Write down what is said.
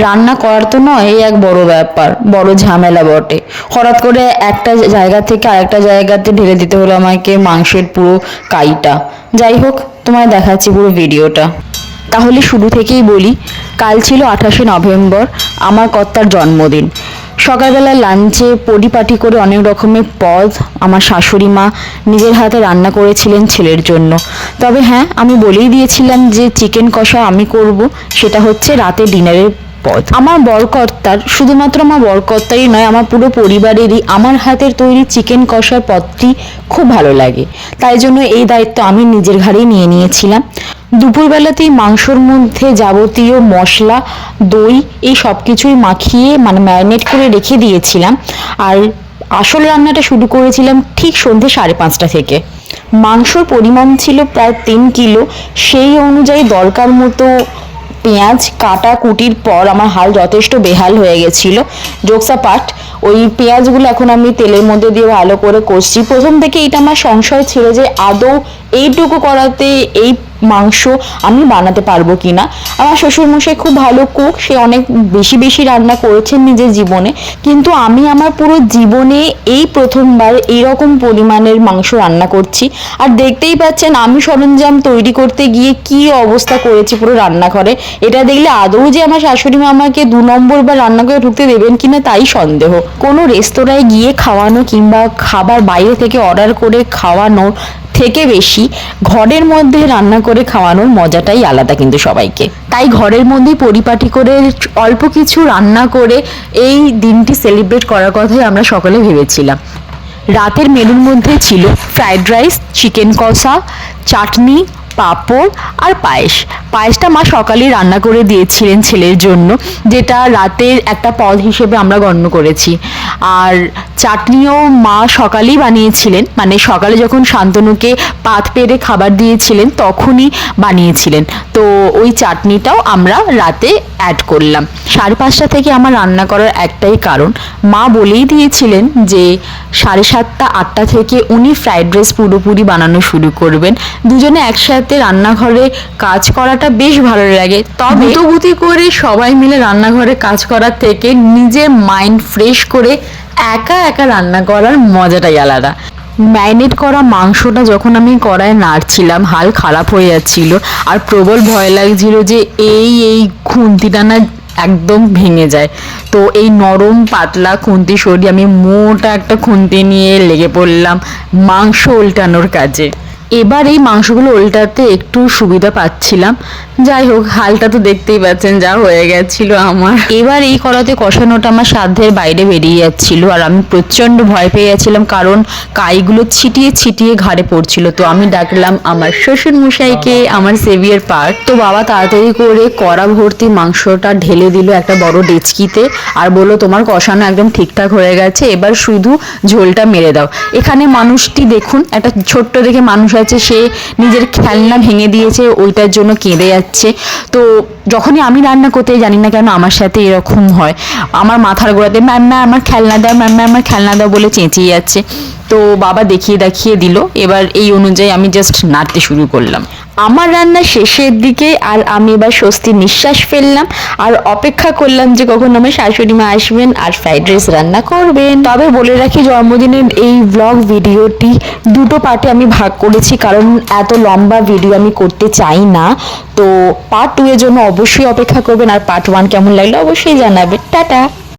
রান্না করার তো নয়, এই এক বড় ব্যাপার, বড় ঝামেলা বটে। হঠাৎ করে একটা জায়গা থেকে আরেকটা জায়গাতে ঢেলে দিতে হলো আমাকে মাংসের পুরো কাইটা। যাই হোক, তোমায় দেখাচ্ছি পুরো ভিডিওটা। তাহলে শুরু থেকেই বলি, কাল ছিল আঠাশে নভেম্বর, আমার কর্তার জন্মদিন। সকালবেলা লাঞ্চে পরিপাটি করে অনেক রকমের পদ আমার শাশুড়ি মা নিজের হাতে রান্না করেছিলেন ছেলের জন্য। তবে হ্যাঁ আমি বলেই দিয়েছিলাম যে চিকেন কষা আমি করব, সেটা হচ্ছে রাতে ডিনারের পদ আমার বরকর্তার শুধুমাত্র আমার বরকর্তারই নয়, আমার পুরো পরিবারেরই, আমার হাতের তৈরি চিকেন কষার পদটি খুব ভালো লাগে। তাই জন্য এই দায়িত্ব আমি নিজের ঘাড়েই নিয়ে নিয়েছিলাম। দুপুরবেলাতেই মাংসর মধ্যে যাবতীয় মশলা, দই, এই সব কিছুই মাখিয়ে মানে ম্যারিনেট করে রেখে দিয়েছিলাম। আর আসল রান্নাটা শুরু করেছিলাম ঠিক সন্ধ্যে সাড়ে পাঁচটা থেকে। মাংসর পরিমাণ ছিল প্রায় তিন কিলো। সেই অনুযায়ী দরকার মতো পেঁয়াজ কাটা কুটির পর আমার হাল যথেষ্ট বেহাল হয়ে গেছিল। জোকসা পাট ওই পেঁয়াজগুলো এখন আমি তেলের মধ্যে দিয়ে ভালো করে কষছি। প্রথম থেকে এটা আমার সংশয় ছিল যে আদৌ এইটুকু করাতে এই মাংস আমি বানাতে পারব কিনা। আমার শ্বশুরমশাই খুব ভালো কুক, সে অনেক বেশি বেশি রান্না করেছেন নিজের জীবনে। কিন্তু আমি আমার পুরো জীবনে এই প্রথমবার এইরকম পরিমাণের মাংস রান্না করছি। আর দেখতেই পাচ্ছেন, আমি সরঞ্জাম তৈরি করতে গিয়ে কি অবস্থা করেছি পুরো রান্নাঘরে। এটা দেখলে আদৌ যে আমার শাশুড়ি মা আমাকে দু নম্বর বা রান্না করে ঢুকতে দেবেন কিনা তাই সন্দেহ। কোনো রেস্তোরাঁয় গিয়ে খাওয়ানো কিংবা খাবার বাইরে থেকে অর্ডার করে খাওয়ানো থেকে বেশি ঘরের মধ্যে রান্না করে খাওয়ানোর মজাটাই আলাদা কিন্তু সবাইকে। তাই ঘরের মধ্যেই পরিপাটি করে অল্প কিছু রান্না করে এই দিনটি সেলিব্রেট করার কথাই আমরা সকলে ভেবেছিলাম। রাতের মেনুর মধ্যে ছিল ফ্রায়েড রাইস চিকেন কষা, চাটনি পাঁপড় আর পায়েস। পায়েসটা মা সকালেই রান্না করে দিয়েছিলেন ছেলের জন্য, যেটা রাতের একটা পদ হিসেবে আমরা গণ্য করেছি। আর চাটনিও মা সকালেই বানিয়েছিলেন মানে সকালে যখন শান্তনুকে পাত পেরে খাবার দিয়েছিলেন, তখনই বানিয়েছিলেন। তো ওই চাটনিটাও আমরা রাতে অ্যাড করলাম। সাড়ে পাঁচটা থেকে আমার রান্না করার একটাই কারণ, মা বলেই দিয়েছিলেন যে সাড়ে সাতটা, আটটা থেকে উনি ফ্রাইড রাইস পুরোপুরি বানানো শুরু করবেন। দুজনে একসাথে রান্নাঘরে কাজ করাটা বেশ ভালো লাগে। তবে বুতি করে সবাই মিলে রান্নাঘরে কাজ করার থেকে নিজের মাইন্ড ফ্রেশ করে একা একা রান্না করার মজাটাই আলাদা। ম্যারিনেট করা মাংসটা যখন আমি কড়ায় নাড়ছিলাম, হাল খারাপ হয়ে যাচ্ছিল আর প্রবল ভয় লাগছিল যে এই এই খুন্তিটা না একদম ভেঙে যায়। তো এই নরম পাতলা খুন্তি সরিয়ে আমি মোটা একটা খুন্তি নিয়ে লেগে পড়লাম মাংস উল্টানোর কাজে। এবার এই মাংসগুলো উল্টাতে একটু সুবিধা পাচ্ছিলাম। যাই হোক, হালটা তো দেখতেই পাচ্ছেন, যা হয়ে গেছিল আমার। এবার এই করাতে কষানোটা আমার সাধ্যের বাইরে বেরিয়ে যাচ্ছিল, আর আমি প্রচণ্ড ভয় পেয়ে যাচ্ছিলাম কারণ কাইগুলো ছিটিয়ে ছিটিয়ে ঘাড়ে পড়ছিল। তো আমি ডাকলাম আমার শ্বশুর মশাইকে আমার সেভিয়ার পার্ট। তো বাবা তাড়াতাড়ি করে কড়া ভর্তি মাংসটা ঢেলে দিল একটা বড় ডেচকিতে, আর বলল, তোমার কষানো একদম ঠিকঠাক হয়ে গেছে, এবার শুধু ঝোলটা মেরে দাও। এখানে মানুষটি দেখুন, একটা ছোট্ট দেখে মানুষ আছে সে নিজের খেলনা ভেঙে দিয়েছে, ওইটার জন্য কেঁদে যাচ্ছে। তো যখনই আমি রান্না করতে জানি না কেন আমার সাথে এরকম হয়। আমার মাথার গোড়াতে, ম্যাম ম্যাম, আমার খেলনা দাও, ম্যাম ম্যাম, আমার খেলনা দাও বলে চেঁচিয়ে যাচ্ছে। তো বাবা দেখিয়ে দেখিয়ে দিল। এবার এই অনুযায়ী আমি জাস্ট নাড়তে শুরু করলাম। আমার রান্না শেষের দিকে আর আমি এবার স্বস্তি নিঃশ্বাস ফেললাম আর অপেক্ষা করলাম যে কখন আমার শাশুড়ি মা আসবেন আর ফ্রাইড রাইস রান্না করবেন। তবে বলে রাখি জন্মদিনের এই ব্লগ ভিডিওটি দুটো পার্টে আমি ভাগ করেছি, কারণ এত লম্বা ভিডিও আমি করতে চাই না। তো পার্ট টু এর জন্য অবশ্যই অপেক্ষা করবেন আর পার্ট ওয়ান কেমন লাগল অবশ্যই জানাবেন। টাটা!